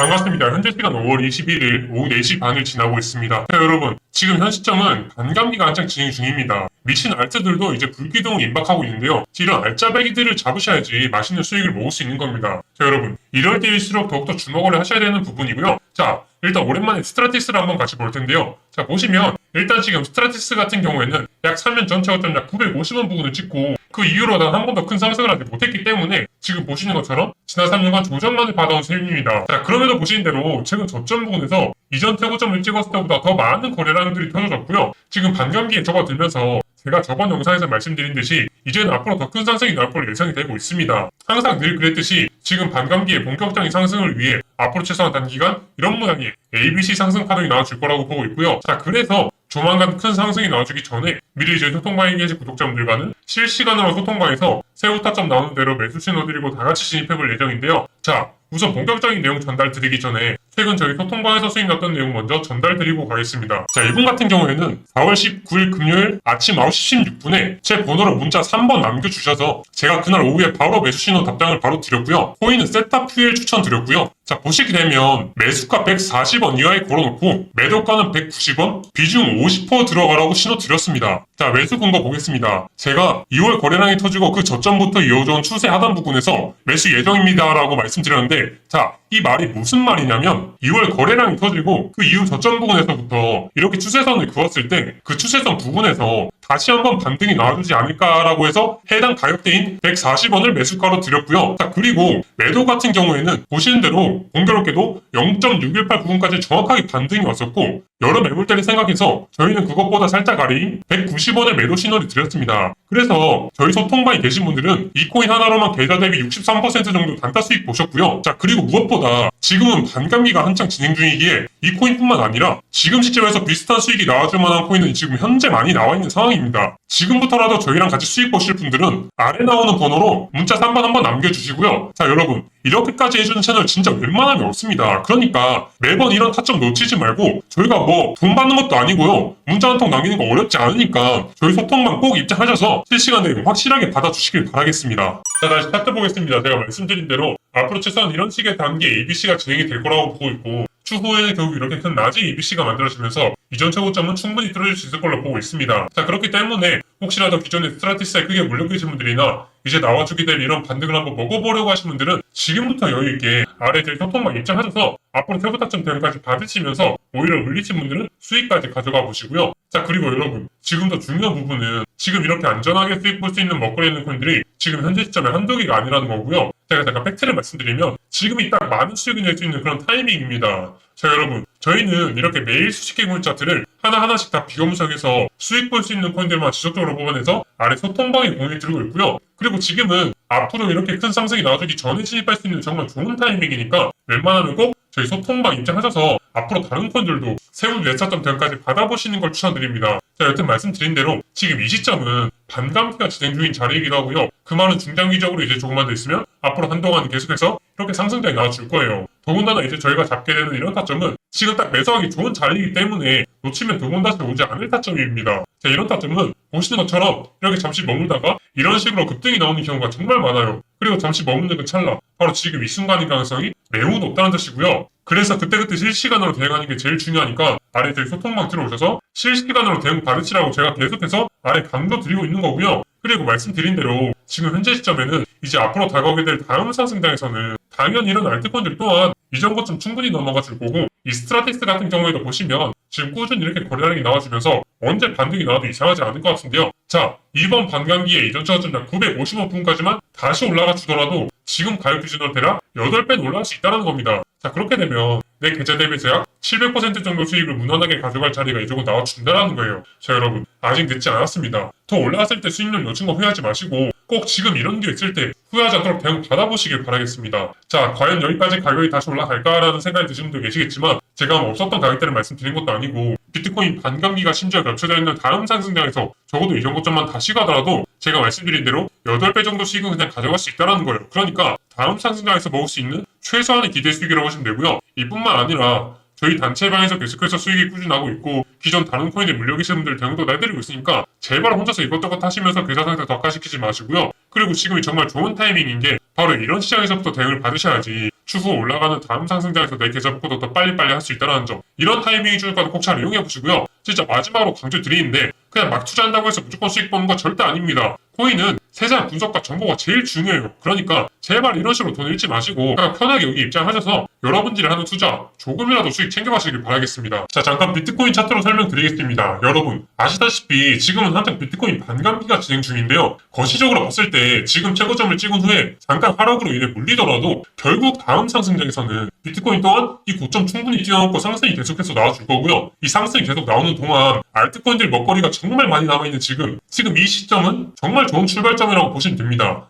반갑습니다. 현재 시간 5월 21일 오후 4시 반을 지나고 있습니다. 자, 여러분, 지금 현 시점은 반감기가 한창 진행 중입니다. 미친 알짜들도 이제 불기둥을 임박하고 있는데요. 이런 알짜배기들을 잡으셔야지 맛있는 수익을 먹을 수 있는 겁니다. 자, 여러분, 이럴 때일수록 더욱더 주목을 하셔야 되는 부분이고요. 자, 일단 오랜만에 스트라티스를 한번 같이 볼 텐데요. 자, 보시면 일단 지금 스트라티스 같은 경우에는 약 3년 전체 어떤 약 950원 부분을 찍고 그 이후로 난 한 번도 큰 상승을 하지 못했기 때문에 지금 보시는 것처럼 지난 3년간 조정만을 받아온 셈입니다. 자, 그럼에도 보시는 대로 최근 저점 부분에서 이전 최고점을 찍었을 때보다 더 많은 거래량들이 터져졌고요. 지금 반감기에 접어들면서 제가 저번 영상에서 말씀드린 듯이 이제는 앞으로 더 큰 상승이 나올 걸로 예상이 되고 있습니다. 항상 늘 그랬듯이 지금 반감기의 본격적인 상승을 위해 앞으로 최소한 단기간 이런 모양의 ABC 상승 파동이 나와줄 거라고 보고 있고요. 자, 그래서 조만간 큰 상승이 나와주기 전에 미리 이제 소통방에 계신 구독자분들과는 실시간으로 소통방에서 새우 타점 나오는 대로 매수 신호 드리고 다 같이 진입해볼 예정인데요. 자, 우선 본격적인 내용 전달 드리기 전에 최근 저희 소통방에서 수익 났던 내용 먼저 전달 드리고 가겠습니다. 자, 이분 같은 경우에는 4월 19일 금요일 아침 9시 16분에 제 번호로 문자 3번 남겨주셔서 제가 그날 오후에 바로 매수 신호 답장을 바로 드렸고요. 코인은 세타 퓨엘 추천 드렸고요. 자, 보시게 되면 매수가 140원 이하에 걸어놓고 매도가는 190원, 비중 50% 들어가라고 신호 드렸습니다. 자, 매수 근거 보겠습니다. 제가 2월 거래량이 터지고 그 저점부터 이어져온 추세 하단 부분에서 매수 예정입니다 라고 말씀드렸는데 자, 이 말이 무슨 말이냐면 2월 거래량이 터지고 그 이후 저점 부분에서부터 이렇게 추세선을 그었을 때 그 추세선 부분에서 다시 한번 반등이 나와주지 않을까라고 해서 해당 가격대인 140원을 매수가로 드렸고요. 자, 그리고 매도 같은 경우에는 보시는 대로 공교롭게도 0.618 부분까지 정확하게 반등이 왔었고 여러 매물대를 생각해서 저희는 그것보다 살짝 아래인 190원의 매도 신호를 드렸습니다. 그래서 저희 소통방에 계신 분들은 이 코인 하나로만 계좌 대비 63% 정도 단타 수익 보셨고요. 자, 그리고 무엇보다 지금은 반감기가 한창 진행 중이기에 이 코인뿐만 아니라 지금 시점에서 비슷한 수익이 나와줄 만한 코인은 지금 현재 많이 나와 있는 상황입니다. 지금부터라도 저희랑 같이 수익 보실 분들은 아래 나오는 번호로 문자 3번 한번 남겨주시고요. 자, 여러분. 이렇게까지 해주는 채널 진짜 웬만하면 없습니다. 그러니까 매번 이런 타점 놓치지 말고 저희가 뭐 돈 받는 것도 아니고요. 문자 한 통 남기는 거 어렵지 않으니까 저희 소통만 꼭 입장하셔서 실시간 내용 확실하게 받아주시길 바라겠습니다. 자, 다시 스타트 보겠습니다. 제가 말씀드린 대로 앞으로 최소한 이런 식의 단계 ABC가 진행이 될 거라고 보고 있고 추후에는 결국 이렇게 큰 낮은 ABC가 만들어지면서 이전 최고점은 충분히 뚫어질 수 있을 걸로 보고 있습니다. 자 그렇기 때문에 혹시라도 기존의 스트라티스에 크게 물려 계신 분들이나 이제 나와주게 될 이런 반등을 한번 먹어보려고 하신 분들은 지금부터 여유있게 아래 들 소통만 입장하셔서 앞으로 태부타점 대응까지 받으시면서 오히려 물리친 분들은 수익까지 가져가 보시고요. 자 그리고 여러분 지금 더 중요한 부분은 지금 이렇게 안전하게 수익 볼 수 있는 먹거리 있는 코인들이 지금 현재 시점에 한두 개가 아니라는 거고요. 제가 잠깐 팩트를 말씀드리면 지금이 딱 많은 수익을 낼 수 있는 그런 타이밍입니다. 자 여러분 저희는 이렇게 매일 수십 개 차트를 하나하나씩 다 비교분석해서 수익 볼 수 있는 코인들만 지속적으로 뽑아내서 아래 소통방에 공유 들고 있고요. 그리고 지금은 앞으로 이렇게 큰 상승이 나와주기 전에 진입할 수 있는 정말 좋은 타이밍이니까 웬만하면 꼭 저희 소통방 입장하셔서 앞으로 다른 코인들도 세운 외차점 대응까지 받아보시는 걸 추천드립니다. 자, 여튼 말씀드린 대로 지금 이 시점은 반감기가 진행 중인 자리이기도 하고요. 그 말은 중장기적으로 이제 조금만 더 있으면 앞으로 한동안 계속해서 이렇게 상승장이 나와줄 거예요. 더군다나 이제 저희가 잡게 되는 이런 타점은 지금 딱 매수하기 좋은 자리이기 때문에 놓치면 두 번 다시 오지 않을 타점입니다. 자, 이런 타점은 보시는 것처럼 이렇게 잠시 머물다가 이런 식으로 급등이 나오는 경우가 정말 많아요. 그리고 잠시 머무는 그 찰나 바로 지금 이 순간의 가능성이 매우 높다는 뜻이고요. 그래서 그때그때 실시간으로 대응하는 게 제일 중요하니까 아래 저희 소통방 들어오셔서 실시간으로 대응 받으시라고 제가 계속해서 아래 강도 드리고 있는 거고요. 그리고 말씀드린 대로 지금 현재 시점에는 이제 앞으로 다가오게 될 다음 상승장에서는 당연히 이런 알트코인들 또한 이전 것좀 충분히 넘어가 줄 거고 이 스트라테스 같은 경우에도 보시면 지금 꾸준히 이렇게 거래량이 나와주면서 언제 반등이 나와도 이상하지 않을 것 같은데요. 자, 이번 반감기에 이전 저점 약 950원 부분까지만 다시 올라가 주더라도 지금 가격 기준으로 대략 8배는 올라갈 수 있다는 겁니다. 자, 그렇게 되면 내 계좌 대비해서 약700% 정도 수익을 무난하게 가져갈 자리가 이쪽은 나와준다는 거예요. 자, 여러분, 아직 늦지 않았습니다. 더 올라갔을 때 수익률 놓친 거 후회하지 마시고 꼭 지금 이런 게 있을 때 후회하지 않도록 대응 받아보시길 바라겠습니다. 자, 과연 여기까지 가격이 다시 올라갈까라는 생각이 드시는 분도 계시겠지만 제가 뭐 없었던 가격대를 말씀드린 것도 아니고 비트코인 반감기가 심지어 겹쳐져 있는 다음 상승장에서 적어도 이 정도점만 다시 가더라도 제가 말씀드린 대로 8배 정도 수익은 그냥 가져갈 수 있다는 거예요. 그러니까 다음 상승장에서 먹을 수 있는 최소한의 기대 수익이라고 하시면 되고요. 이뿐만 아니라 저희 단체방에서 계속해서 수익이 꾸준하고 있고 기존 다른 코인에 물려 계신 분들 대응도 내드리고 있으니까 제발 혼자서 이것저것 하시면서 계좌 상태 덕화시키지 마시고요. 그리고 지금이 정말 좋은 타이밍인 게 바로 이런 시장에서부터 대응을 받으셔야지 추후 올라가는 다음 상승장에서 내 계좌 복구도 더 빨리빨리 할 수 있다는 점 이런 타이밍이 주니까 꼭잘 이용해 보시고요. 진짜 마지막으로 강조드리는데 그냥 막 투자한다고 해서 무조건 수익 보는 거 절대 아닙니다. 코인은 세세한 분석과 정보가 제일 중요해요. 그러니까 제발 이런 식으로 돈 잃지 마시고 그냥 편하게 여기 입장하셔서 여러분들이 하는 투자 조금이라도 수익 챙겨가시길 바라겠습니다. 자 잠깐 비트코인 차트로 설명드리겠습니다. 여러분 아시다시피 지금은 한창 비트코인 반감기가 진행 중인데요. 거시적으로 봤을 때 지금 최고점을 찍은 후에 잠깐 하락으로 인해 물리더라도 결국 다음 상승장에서는 비트코인 또한 이 고점 충분히 뛰어넘고 상승이 계속해서 나와줄 거고요. 이 상승이 계속 나오는 동안 알트코인들 먹거리가 정말 많이 남아있는 지금 지금 이 시점은 정말 좋은 출발 점이라고 보시면 됩니다.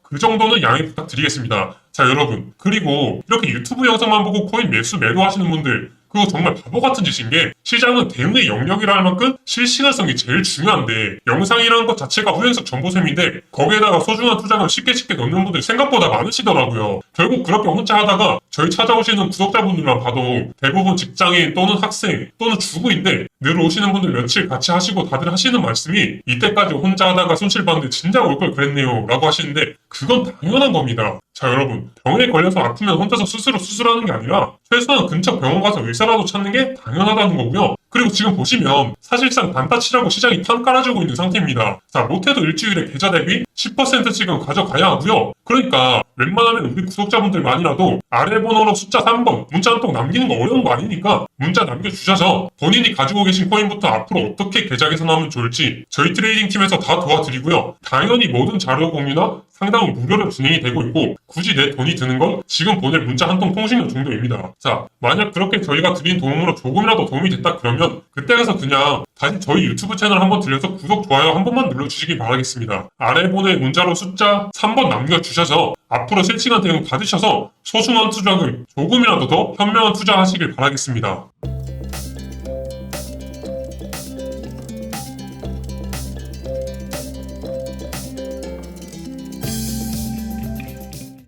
그 정도는 양해 부탁드리겠습니다. 자, 여러분. 그리고 이렇게 유튜브 영상만 보고 코인 매수 매도하시는 분들, 그거 정말 바보 같은 짓인 게 시장은 대응의 영역이라 할 만큼 실시간성이 제일 중요한데 영상이라는 것 자체가 후행석 정보셈인데 거기에다가 소중한 투자금 쉽게 쉽게 넣는 분들 생각보다 많으시더라고요. 결국 그렇게 혼자 하다가 저희 찾아오시는 구독자분들만 봐도 대부분 직장인 또는 학생 또는 주부인데 늘 오시는 분들 며칠 같이 하시고 다들 하시는 말씀이 이때까지 혼자 하다가 손실 봤는데 진작 올 걸 그랬네요 라고 하시는데 그건 당연한 겁니다. 자 여러분 병에 걸려서 아프면 혼자서 스스로 수술하는 게 아니라 최소한 근처 병원 가서 의사라도 찾는 게 당연하다는 거고요. 그리고 지금 보시면 사실상 단타치라고 시장이 판 깔아주고 있는 상태입니다. 자 못해도 일주일에 계좌 대비 10% 지금 가져가야 하고요. 그러니까 웬만하면 우리 구독자분들만이라도 아래 번호로 숫자 3번 문자 한 통 남기는 거 어려운 거 아니니까 문자 남겨주셔서 본인이 가지고 계신 코인부터 앞으로 어떻게 계좌 개선하면 좋을지 저희 트레이딩 팀에서 다 도와드리고요. 당연히 모든 자료 공유나 상담은 무료로 진행이 되고 있고 굳이 내 돈이 드는 건 지금 보낼 문자 한 통 통신료 정도입니다. 자 만약 그렇게 저희가 드린 도움으로 조금이라도 도움이 됐다 그러면 그때 가서 그냥 다시 저희 유튜브 채널 한번 들려서 구독 좋아요 한 번만 눌러주시기 바라겠습니다. 아래 보낼 문자로 숫자 3번 남겨주셔서 앞으로 실시간 대응 받으셔서 소중한 투자금 조금이라도 더 현명한 투자하시길 바라겠습니다.